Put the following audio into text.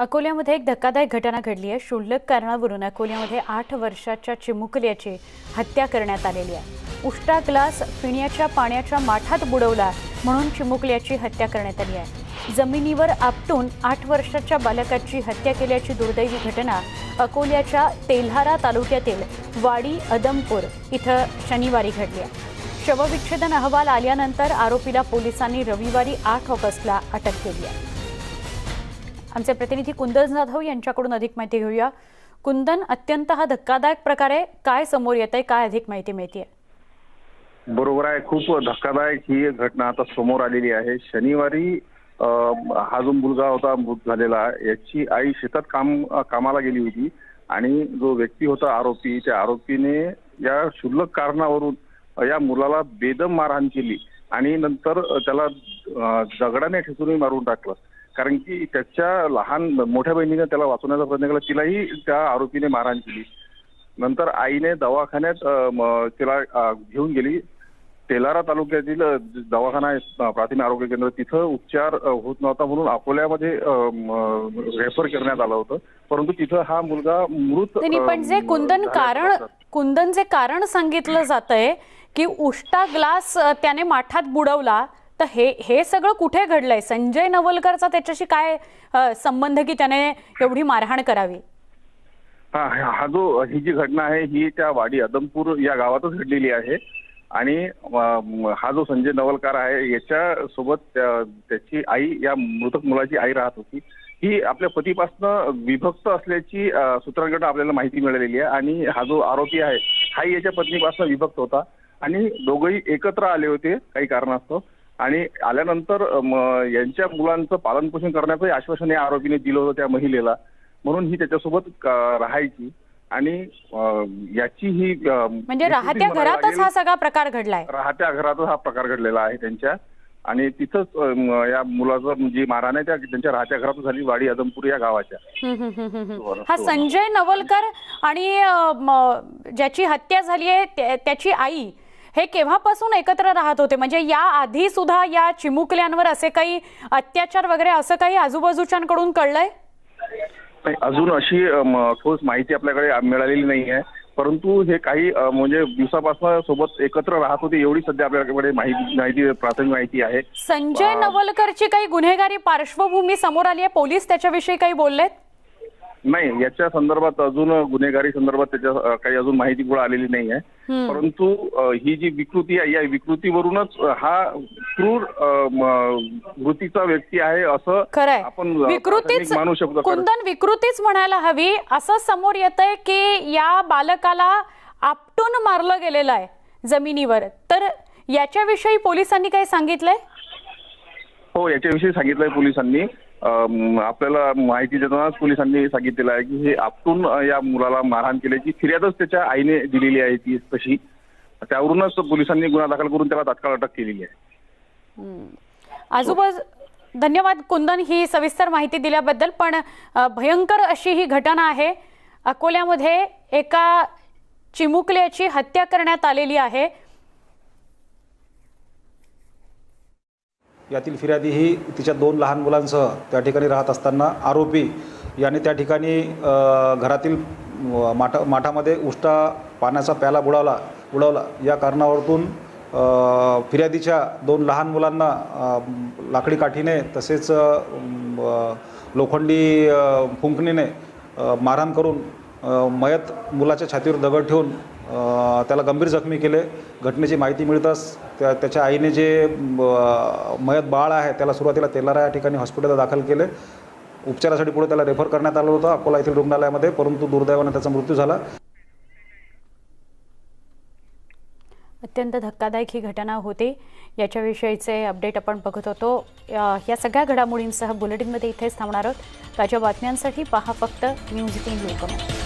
अकोल्यामध्ये एक धक्कादायक घटना घडली आहे. क्षुल्लक कारणावरून अकोल्यामध्ये आठ वर्षाच्या चिमुकल्याची हत्या करण्यात आलेली आहे. उष्टा ग्लास पिण्याच्या पाण्याच्या माठात बुडवला म्हणून चिमुकल्याची हत्या करण्यात आली आहे. जमिनीवर आपटून आठ वर्षाच्या बालकाची हत्या केल्याची दुर्दैवी घटना अकोल्याच्या तेल्हारा तालुक्यातील वाडी अदमपूर इथं शनिवारी घडली आहे. शवविच्छेदन अहवाल आल्यानंतर आरोपीला पोलिसांनी रविवारी आठ ऑगस्टला अटक केली आहे. आमचे प्रतिनिधी कुंदन जाधव यांच्याकडून अधिक माहिती घेऊया. कुंदन अत्यंत हा धक्कादायक प्रकारे काय समोर येत आहे काय अधिक माहिती मिळते बरोबर आहे. खूप धक्कादायक ही घटना आता समोर आलेली आहे. शनिवारी हा जो मुलगा होता मृत झालेला याची आई शेतात काम कामाला गेली होती आणि जो व्यक्ती होता आरोपी त्या आरोपीने या क्षुल्लक कारणावरून या मुलाला बेदम मारहाण केली आणि नंतर त्याला दगडाने ठेचूनही मारून टाकलं. कारण की त्याच्या लहान मोठ्या बहिणीने त्याला वाचवण्याचा प्रयत्न केला तिलाही त्या आरोपीने मारहाण केली. नंतर आईने दवाखान्यात तिला घेऊन गेली. तेलारा तालुक्यातील दवाखाना प्राथमिक आरोग्य केंद्र. तिथं उपचार होत नव्हता म्हणून अकोल्यामध्ये रेफर करण्यात आलं होतं. परंतु तिथं हा मुलगा मृत पण जे कुंदन कारण. कुंदन जे कारण सांगितलं जात आहे की उष्टा ग्लास त्याने माठात बुडवला तर हे हे सगळं कुठे घडलंय? संजय नवलकरचा त्याच्याशी काय संबंध की त्याने एवढी मारहाण करावी? हा हा जो ही जी घटना आहे ही त्या वाडी अदमपूर या गावातच घडलेली आहे. आणि हा जो संजय नवलकार आहे याच्या सोबत त्याची आई या मृतक मुलाची आई राहत होती. ही आपल्या पतीपासून विभक्त असल्याची अ, सूत्रांकडून आपल्याला माहिती मिळालेली आहे. आणि हा जो आरोपी आहे हाही याच्या पत्नीपासून विभक्त होता. आणि दोघंही एकत्र आले होते काही कारणास्तव. आणि आल्यानंतर यांच्या मुलांचं पालनपोषण करण्याचंही आश्वासन या आरोपीने दिलं होतं त्या महिलेला म्हणून ही त्याच्यासोबत राहायची आणि याची ही म्हणजे राहत्या घरातच. हा सगळा प्रकार घडलाय राहत्या घरातच हा प्रकार घडलेला आहे त्यांच्या आणि तिथंच या मुलाचं जी मारहाण आहे त्या त्यांच्या राहत्या घरातच झाली वाडी अदमपूर या गावाच्या हा. संजय नवलकर आणि ज्याची हत्या झाली आहे त्या- त्याची आई हे केव्हापासून एकत्र राहत होते? म्हणजे या आधी सुद्धा या चिमुकल्यांवर असे काही अत्याचार वगैरे असं काही आजूबाजूच्यांकडून कळलंय? अजून अशी ठोस माहिती आपल्याकडे मिळालेली नाही आहे परंतु हे काही म्हणजे दिवसापासून सोबत एकत्र राहत होते एवढी सध्या आपल्याकडे माहिती माहिती प्राथमिक माहिती आहे. संजय नवलकरची काही गुन्हेगारी पार्श्वभूमी समोर आली आहे पोलीस त्याच्याविषयी काही बोललेत? नाही याच्या संदर्भात अजून गुन्हेगारी संदर्भात त्याच्या काही अजून माहिती गोळा आलेली नाही आहे परंतु ही जी विकृती आहे या विकृतीवरूनच हा क्रूर वृत्तीचा व्यक्ती आहे असं आपण विकृतीच मानू शकतो. कुंदन विकृतीच म्हणायला हवी. असं समोर येत आहे की या बालकाला आपटून मारलं गेलेलं आहे जमिनीवर. तर याच्याविषयी पोलिसांनी काही सांगितलंय? हो याच्याविषयी सांगितलंय पोलिसांनी. आपल्याला माहिती देतानाच पोलिसांनी सांगितलेलं आहे की हे आपटून या मुलाला मारहाण केल्याची फिर्यादच त्याच्या आईने दिलेली आहे ती तशी. त्यावरूनच पोलिसांनी गुन्हा दाखल करून त्याला तात्काळ अटक केलेली आहे. आजूबाजू धन्यवाद कुंदन ही सविस्तर माहिती दिल्याबद्दल पण भयंकर अशी ही घटना आहे. अकोल्यामध्ये एका चिमुकल्याची हत्या करण्यात आलेली आहे. यातील फिर्यादी ही तिच्या दोन लहान मुलांसह त्या ठिकाणी राहत असताना आरोपी याने त्या ठिकाणी घरातील माठा माठामध्ये उष्टा पाण्याचा प्याला बुडावला बुडवला. या कारणावरून फिर्यादीच्या दोन लहान मुलांना लाकडी काठीने तसेच लोखंडी फुंकणीने मारहाण करून मयत मुलाच्या छातीवर दगड ठेवून त्याला गंभीर जखमी केले. घटनेची माहिती मिळताच त्या त्याच्या आईने जे मयत बाळ आहे त्याला सुरुवातीला तेलारा या ठिकाणी हॉस्पिटलला दाखल केले. उपचारासाठी पुढे त्याला रेफर करण्यात आलं होतं अकोला येथील रुग्णालयामध्ये परंतु दुर्दैवाने त्याचा मृत्यू झाला. अत्यंत धक्कादायक ही घटना होती. याच्याविषयीचे अपडेट आपण बघत होतो. या या सगळ्या घडामोडींसह बुलेटिनमध्ये इथेच थांबणार आहोत. ताज्या बातम्यांसाठी पहा फक्त न्यूज एटीन लोकमत.